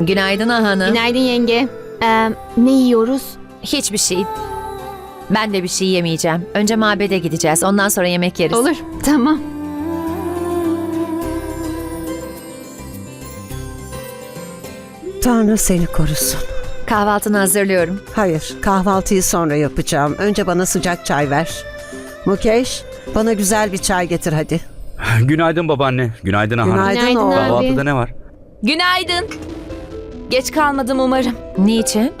Günaydın Ahana. Günaydın yenge. Ee, ne yiyoruz? Hiçbir şey. Ben de bir şey yemeyeceğim. Önce mabede gideceğiz. Ondan sonra yemek yeriz. Olur. Tamam. Tanrı seni korusun. Kahvaltını hazırlıyorum. Hayır, kahvaltıyı sonra yapacağım. Önce bana sıcak çay ver. Mukesh, bana güzel bir çay getir hadi. Günaydın babaanne. Günaydın Ahana. Günaydın, Günaydın abi. Kahvaltıda ne var? Günaydın. Geç kalmadım umarım. Niçin?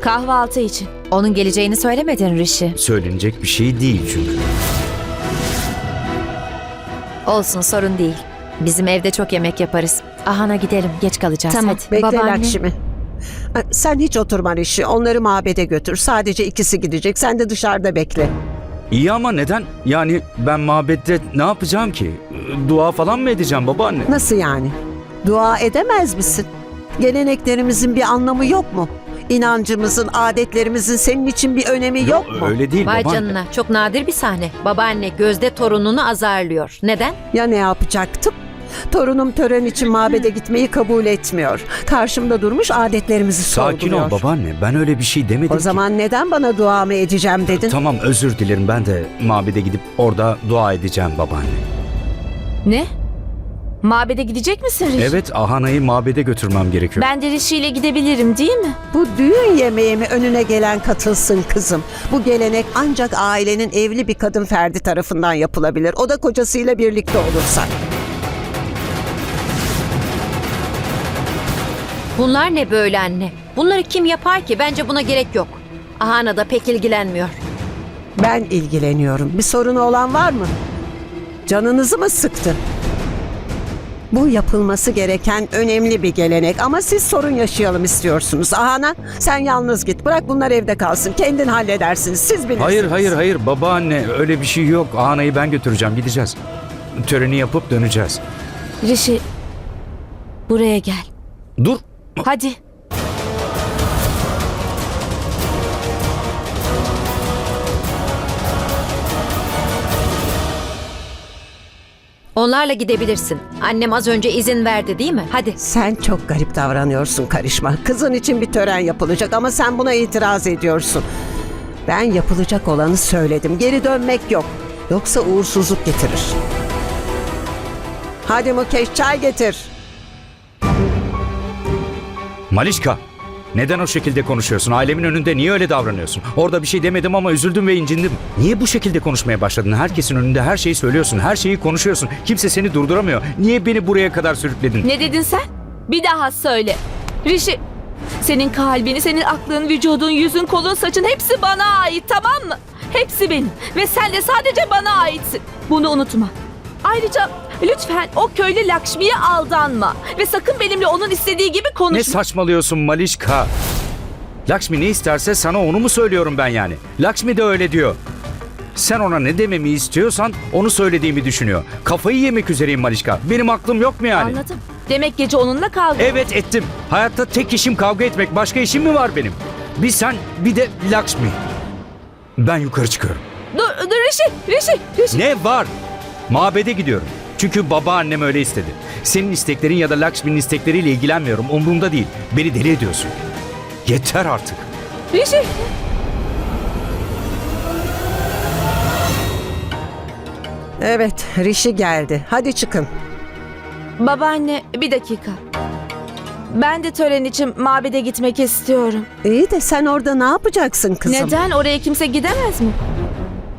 Kahvaltı için. Onun geleceğini söylemedin Rishi. Söylenecek bir şey değil çünkü. Olsun sorun değil. Bizim evde çok yemek yaparız. Ahana gidelim. Geç kalacağız. Tamam. Hadi. Bekle Babaanne. Lakşimi. Sen hiç oturma işi. Onları mabede götür. Sadece ikisi gidecek. Sen de dışarıda bekle. İyi ama neden? Yani ben mabette ne yapacağım ki? Dua falan mı edeceğim babaanne? Nasıl yani? Dua edemez misin? Geleneklerimizin bir anlamı yok mu? İnancımızın, adetlerimizin senin için bir önemi yok, mu? Öyle değil Vay babaanne. canına çok nadir bir sahne. Babaanne gözde torununu azarlıyor. Neden? Ya ne yapacaktım? Torunum tören için mabede gitmeyi kabul etmiyor. Karşımda durmuş adetlerimizi Sakin sorguluyor. ol babaanne. Ben öyle bir şey demedim O ki. zaman neden bana duamı edeceğim dedin? Tamam özür dilerim. Ben de mabede gidip orada dua edeceğim babaanne. Ne? Mabede gidecek misin Rishi? Evet Ahana'yı mabede götürmem gerekiyor. Ben de Rishi ile gidebilirim değil mi? Bu düğün yemeği mi önüne gelen katılsın kızım. Bu gelenek ancak ailenin evli bir kadın ferdi tarafından yapılabilir. O da kocasıyla birlikte olursa. Bunlar ne böyle anne? Bunları kim yapar ki? Bence buna gerek yok. Ahana da pek ilgilenmiyor. Ben ilgileniyorum. Bir sorunu olan var mı? Canınızı mı sıktı? Bu yapılması gereken önemli bir gelenek ama siz sorun yaşayalım istiyorsunuz. Ahana sen yalnız git. Bırak bunlar evde kalsın. Kendin halledersiniz. Siz bilirsiniz. Hayır hayır hayır babaanne öyle bir şey yok. Ahana'yı ben götüreceğim gideceğiz. Töreni yapıp döneceğiz. Rishi buraya gel. Dur. Hadi. Onlarla gidebilirsin. Annem az önce izin verdi değil mi? Hadi. Sen çok garip davranıyorsun karışma. Kızın için bir tören yapılacak ama sen buna itiraz ediyorsun. Ben yapılacak olanı söyledim. Geri dönmek yok. Yoksa uğursuzluk getirir. Hadi Mukeş çay getir. Malişka. Neden o şekilde konuşuyorsun? Ailemin önünde niye öyle davranıyorsun? Orada bir şey demedim ama üzüldüm ve incindim. Niye bu şekilde konuşmaya başladın? Herkesin önünde her şeyi söylüyorsun, her şeyi konuşuyorsun. Kimse seni durduramıyor. Niye beni buraya kadar sürükledin? Ne dedin sen? Bir daha söyle. Rishi senin kalbini, senin aklın, vücudun, yüzün, kolun, saçın hepsi bana ait tamam mı? Hepsi benim ve sen de sadece bana aitsin. Bunu unutma. Ayrıca lütfen o köylü Lakşmi'ye aldanma ve sakın benimle onun istediği gibi Ne konuşma. saçmalıyorsun Malişka? Lakshmi ne isterse sana onu mu söylüyorum ben yani? Lakshmi de öyle diyor. Sen ona ne dememi istiyorsan onu söylediğimi düşünüyor. Kafayı yemek üzereyim Malişka. Benim aklım yok mu yani? Anladım. Demek gece onunla kavga. Evet ettim. Hayatta tek işim kavga etmek. Başka işim mi var benim? Bir sen bir de Lakshmi. Ben yukarı çıkıyorum. Dur, dur Rishi, Rishi, Rishi. Ne var? Mabede gidiyorum. Çünkü babaannem öyle istedi. Senin isteklerin ya da Lakshmi'nin istekleriyle ilgilenmiyorum. Umurumda değil. Beni deli ediyorsun. Yeter artık. Rishi. Evet, Rişi geldi. Hadi çıkın. Babaanne bir dakika. Ben de tören için mabede gitmek istiyorum. İyi de sen orada ne yapacaksın kızım? Neden? Oraya kimse gidemez mi?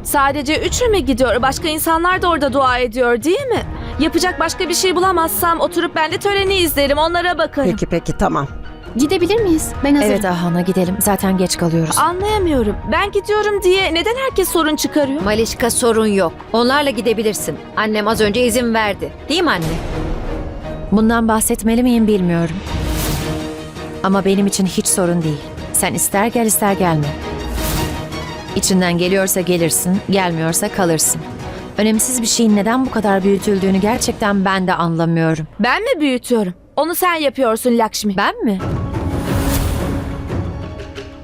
Sadece üçü mü gidiyor? Başka insanlar da orada dua ediyor değil mi? Yapacak başka bir şey bulamazsam oturup ben de töreni izlerim, onlara bakarım. Peki peki tamam. Gidebilir miyiz? Ben hazırım. Evet Ahana gidelim. Zaten geç kalıyoruz. Anlayamıyorum. Ben gidiyorum diye neden herkes sorun çıkarıyor? Malişka sorun yok. Onlarla gidebilirsin. Annem az önce izin verdi. Değil mi anne? Bundan bahsetmeli miyim bilmiyorum. Ama benim için hiç sorun değil. Sen ister gel ister gelme. İçinden geliyorsa gelirsin, gelmiyorsa kalırsın. Önemsiz bir şeyin neden bu kadar büyütüldüğünü gerçekten ben de anlamıyorum. Ben mi büyütüyorum? Onu sen yapıyorsun Lakşmi. Ben mi?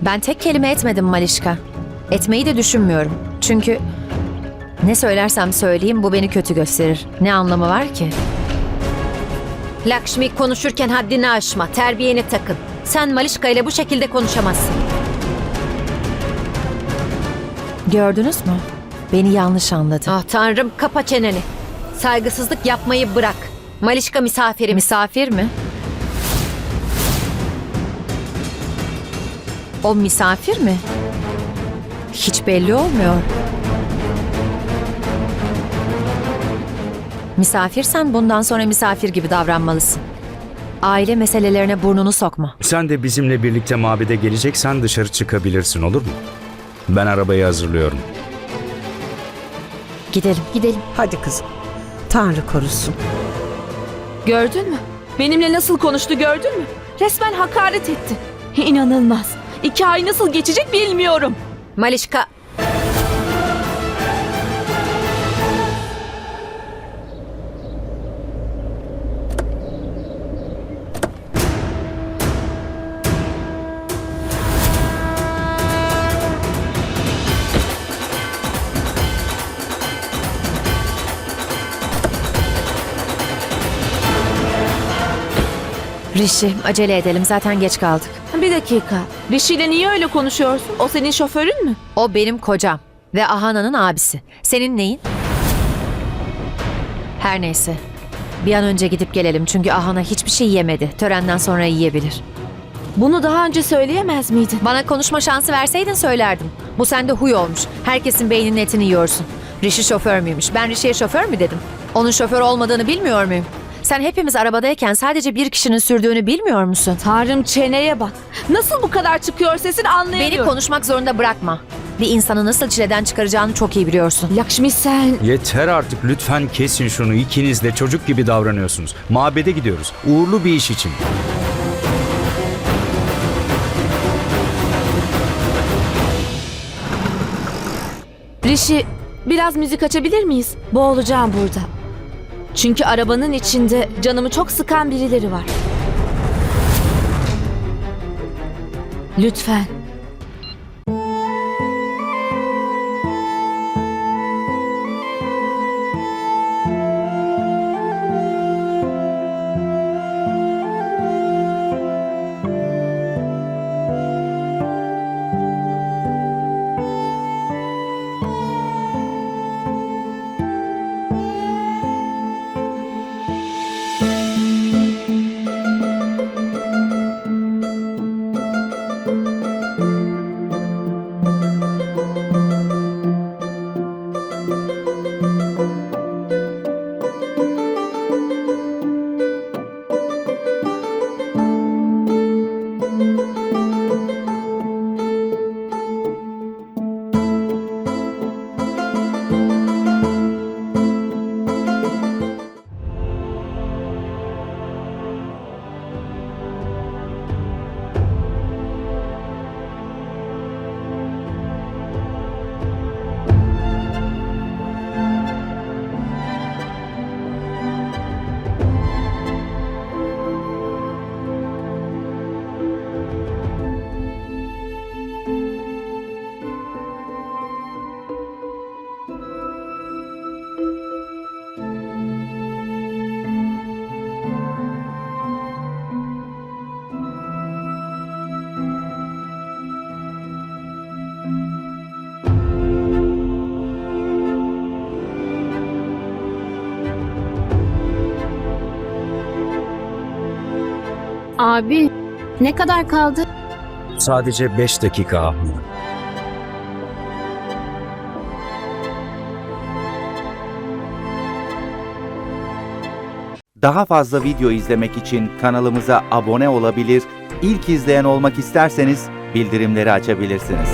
Ben tek kelime etmedim Malişka. Etmeyi de düşünmüyorum. Çünkü Ne söylersem söyleyeyim bu beni kötü gösterir. Ne anlamı var ki? Lakshmi konuşurken haddini aşma, terbiyeni takın. Sen Malişka ile bu şekilde konuşamazsın. Gördünüz mü? Beni yanlış anladı. Ah tanrım kapa çeneni. Saygısızlık yapmayı bırak. Malişka misafirimiz. Misafir mi? O misafir mi? Hiç belli olmuyor. Misafirsen bundan sonra misafir gibi davranmalısın. Aile meselelerine burnunu sokma. Sen de bizimle birlikte mabede geleceksen dışarı çıkabilirsin olur mu? Ben arabayı hazırlıyorum. Gidelim. Gidelim. Hadi kızım. Tanrı korusun. Gördün mü? Benimle nasıl konuştu gördün mü? Resmen hakaret etti. İnanılmaz. İki ay nasıl geçecek bilmiyorum. Malişka Rişi acele edelim zaten geç kaldık. Bir dakika. Rishi ile niye öyle konuşuyorsun? O senin şoförün mü? O benim kocam ve Ahana'nın abisi. Senin neyin? Her neyse. Bir an önce gidip gelelim çünkü Ahana hiçbir şey yemedi. Törenden sonra yiyebilir. Bunu daha önce söyleyemez miydin? Bana konuşma şansı verseydin söylerdim. Bu sende huy olmuş. Herkesin beyninin etini yiyorsun. Rishi şoför müymüş? Ben Rishi'ye şoför mü dedim? Onun şoför olmadığını bilmiyor muyum? Sen hepimiz arabadayken sadece bir kişinin sürdüğünü bilmiyor musun? Tanrım çeneye bak. Nasıl bu kadar çıkıyor sesin Beni anlayamıyorum. konuşmak zorunda bırakma. Bir insanı nasıl çileden çıkaracağını çok iyi biliyorsun. Lakşmi sen... Yeter artık lütfen kesin şunu ikiniz de çocuk gibi davranıyorsunuz. Mabede gidiyoruz. Uğurlu bir iş için. Rishi biraz müzik açabilir miyiz? Boğulacağım burada. Çünkü arabanın içinde canımı çok sıkan birileri var. Lütfen. Abi ne kadar kaldı? Sadece 5 dakika Ahmet. Daha fazla video izlemek için kanalımıza abone olabilir, ilk izleyen olmak isterseniz bildirimleri açabilirsiniz.